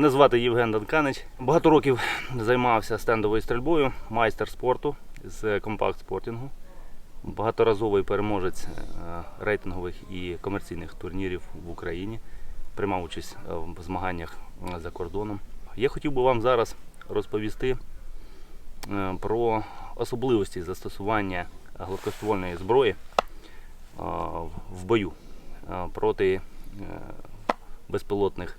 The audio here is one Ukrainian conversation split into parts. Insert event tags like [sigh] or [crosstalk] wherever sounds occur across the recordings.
Мене звати Євген Данканич. Багато років займався стендовою стрільбою, майстер спорту з компакт спортингу. Багаторазовий переможець е, рейтингових і комерційних турнірів в Україні. Приймав участь е, в змаганнях е, за кордоном. Я хотів би вам зараз розповісти про особливості застосування гладкоствольної зброї в бою проти безпілотних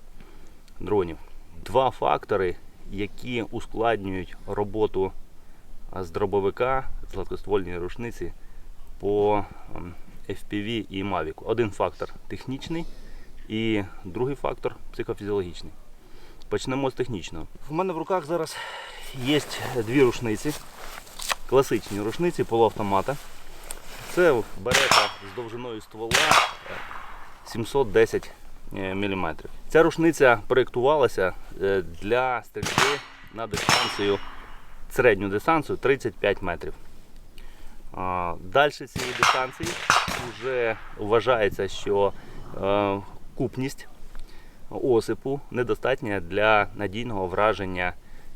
дронів. Два фактори, які ускладнюють роботу з дробовика з гладкоствольної рушниці по FPV і Mavic. Один фактор технічний і другий фактор психофізіологічний. Почнемо з технічного. У мене в руках зараз є дві рушниці, класичні рушниці полуавтомата. Це берета з довжиною ствола е, 710 мм. Ця рушниця проєктувалася е, для стрільби на дистанцію, середню дистанцію 35 метрів. Далі цієї дистанції вже вважається, що е, купність осипу недостатня для надійного враження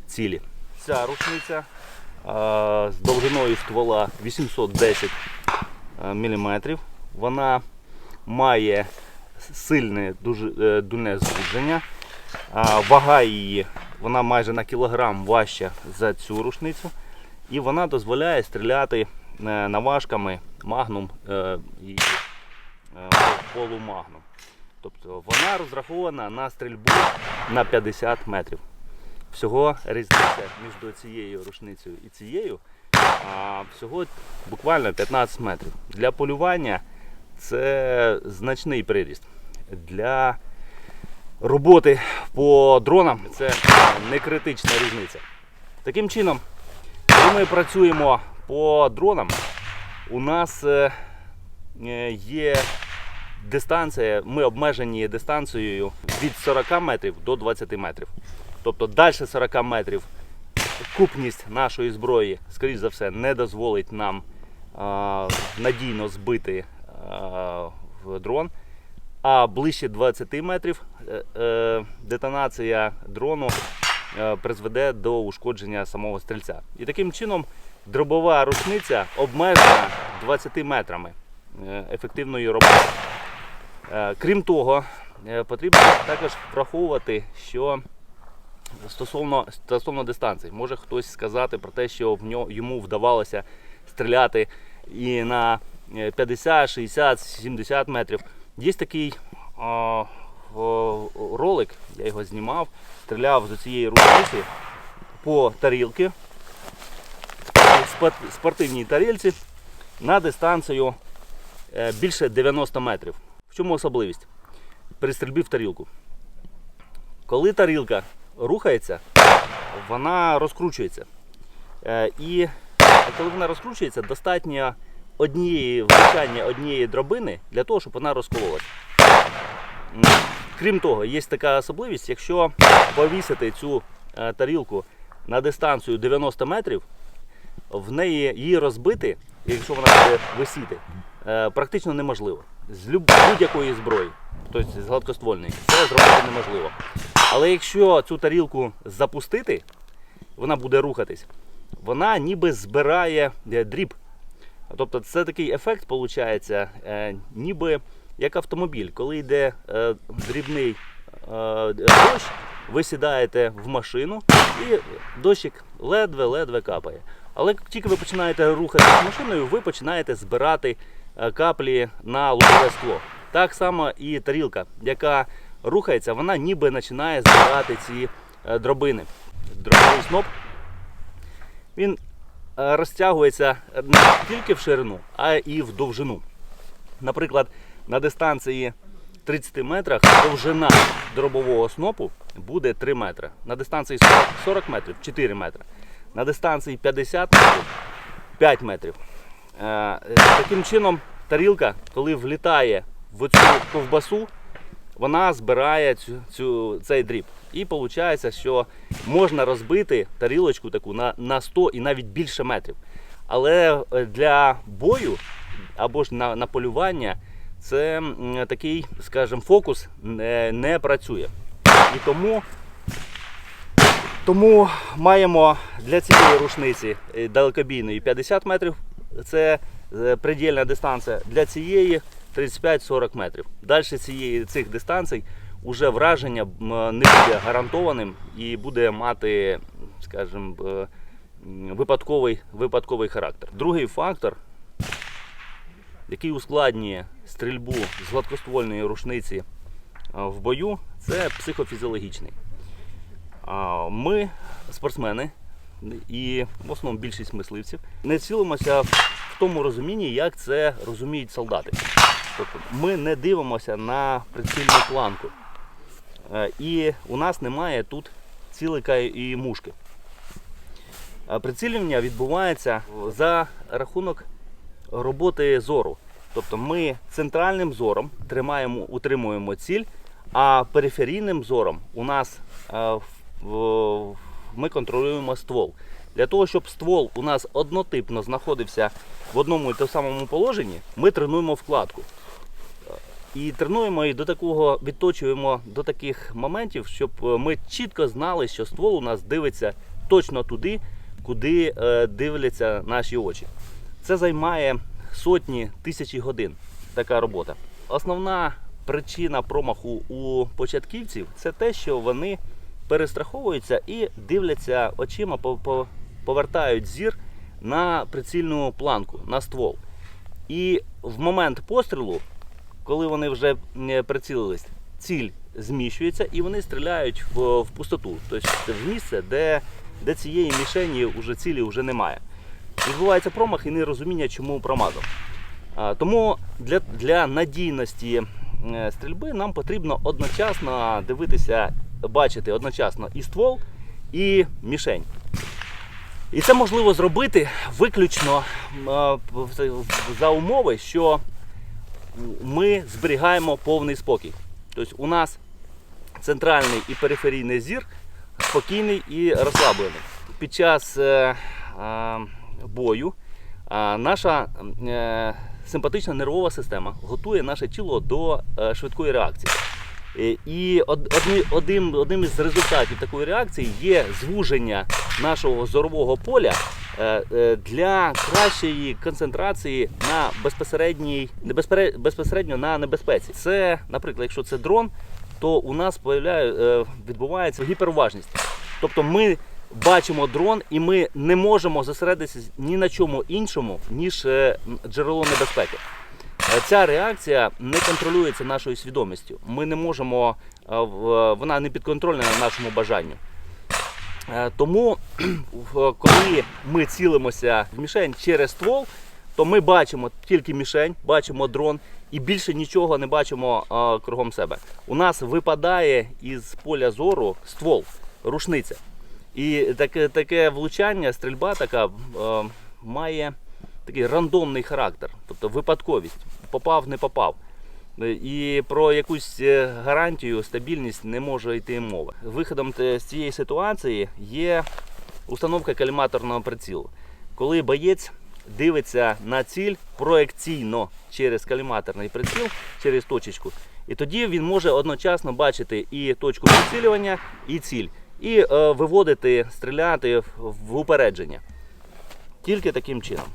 цілі. Ця рушниця е, з довжиною ствола 810 мм. Вона має сильне дуже е, дульне звуження. А, Вага її вона майже на кілограм важча за цю рушницю. І вона дозволяє стріляти е, наважками магнум е, і полумагнум. Тобто вона розрахована на стрільбу на 50 метрів. Всього різниця між цією рушницею і цією всього буквально 15 метрів. Для полювання це значний приріст. Для роботи по дронам це не критична різниця. Таким чином, коли ми працюємо по дронам, у нас е, е, є дистанція, ми обмежені дистанцією від 40 метрів до 20 метрів. Тобто далі 40 метрів купність нашої зброї, скоріш за все, не дозволить нам надійно збити в дрон. А ближче 20 метрів е, е, детонація дрону е, призведе до ушкодження самого стрільця. І таким чином дробова рушниця обмежена 20 метрами е, ефективної роботи. Е, Крім того, е, потрібно також враховувати, що стосовно, стосовно дистанцій, може хтось сказати про те, що в нього, йому вдавалося стріляти і на е, 50, 60, 70 метрів. Є такий а, о, ролик, я його знімав, стріляв з цієї рушниці по тарілки, спор- спортивній тарілці на дистанцію е, більше 90 метрів. В чому особливість? При стрільбі в тарілку. Коли тарілка рухається, вона розкручується. Е, І коли вона розкручується, достатньо однієї влучання однієї дробини для того, щоб вона розкололася. Крім того, є така особливість, якщо повісити цю е, тарілку на дистанцію 90 метрів, в неї її розбити, якщо вона буде висіти, е, практично неможливо. З будь-якої зброї, тобто з гладкоствольної, це зробити неможливо. Але якщо цю тарілку запустити, вона буде рухатись, вона ніби збирає е, дріб. Тобто це такий ефект виходить, е, ніби як автомобіль. Коли йде е, дрібний е, дощ, ви сідаєте в машину і дощик ледве-ледве капає. Але тільки ви починаєте рухатися машиною, ви починаєте збирати каплі на лобове скло. Так само і тарілка, яка рухається, вона ніби починає збирати ці дробини. Дробовий сноп він розтягується не тільки в ширину, а і в довжину. Наприклад, на дистанції 30 метрах довжина дробового снопу буде 3 метри. На дистанції 40, 40 метрів 4 метри. На дистанції 50 метрів 5 метрів. Е, Таким чином, тарілка, коли влітає в цю ковбасу, вона збирає цю, цю, цей дріб. І виходить, що можна розбити тарілочку таку на, на 100 і навіть більше метрів. Але е, для бою або ж на, на полювання це такий, скажімо, фокус не, не працює. І тому Тому маємо для цієї рушниці е, далекобійної 50 метрів. Це е, предельна дистанція. Для цієї 35-40 метрів. Далі цієї цих дистанцій уже враження не буде гарантованим і буде мати, скажімо, е, випадковий, випадковий характер. Другий фактор, який ускладнює стрільбу з гладкоствольної рушниці в бою, це психофізіологічний. Ми, спортсмени, і в основному більшість мисливців, не цілимося в тому розумінні, як це розуміють солдати. Тобто ми не дивимося на прицільну планку. Е, І у нас немає тут цілика і мушки. А Прицілювання відбувається за рахунок роботи зору. Тобто ми центральним зором тримаємо, утримуємо ціль, а периферійним зором у нас е, ми контролюємо ствол. Для того, щоб ствол у нас однотипно знаходився в одному і тому самому положенні, ми тренуємо вкладку. І тренуємо і до такого відточуємо до таких моментів, щоб е, ми чітко знали, що ствол у нас дивиться точно туди, куди е, дивляться наші очі. Це займає сотні тисячі годин така робота. Основна причина промаху у початківців це те, що вони перестраховуються і дивляться очима, по- по- повертають зір на прицільну планку, на ствол. І в момент пострілу, коли вони вже прицілились, ціль зміщується і вони стріляють в, в пустоту, тобто в місце, де, де цієї мішені вже цілі вже немає. Відбувається промах і нерозуміння, чому промазав. Тому для, для надійності е, стрільби нам потрібно одночасно дивитися, бачити одночасно і ствол, і мішень. І це можливо зробити виключно за умови, що ми зберігаємо повний спокій. Тобто у нас центральний і периферійний зір спокійний і розслаблений. Під час е, е, бою е, наша е, симпатична нервова система готує наше тіло до е, швидкої реакції. Е, І одним, одним із результатів такої реакції є звуження нашого зорового поля для кращої концентрації на безпосередній безпосередньо на небезпеці. Це, наприклад, якщо це дрон, то у нас е, відбувається гіперуважність. Тобто ми бачимо дрон і ми не можемо зосередитися ні на чому іншому, ніж е, джерело небезпеки. Е, Ця реакція не контролюється нашою свідомістю. Ми не можемо, е, вона не підконтрольна нашому бажанню. Е, Тому, [clears throat] коли ми цілимося в мішень через ствол, то ми бачимо тільки мішень, бачимо дрон і більше нічого не бачимо е, кругом себе. У нас випадає із поля зору ствол, рушниця. І таке, таке влучання, стрільба така е, має такий рандомний характер, тобто випадковість. Попав, не попав. Е, І про якусь е, гарантію, стабільність не може йти мова. Виходом з цієї ситуації є установка каліматорного прицілу. Коли боєць дивиться на ціль проекційно через каліматорний приціл, через точечку, і тоді він може одночасно бачити і точку прицілювання, і ціль, і е, виводити, стріляти в в упередження. Тільки таким чином.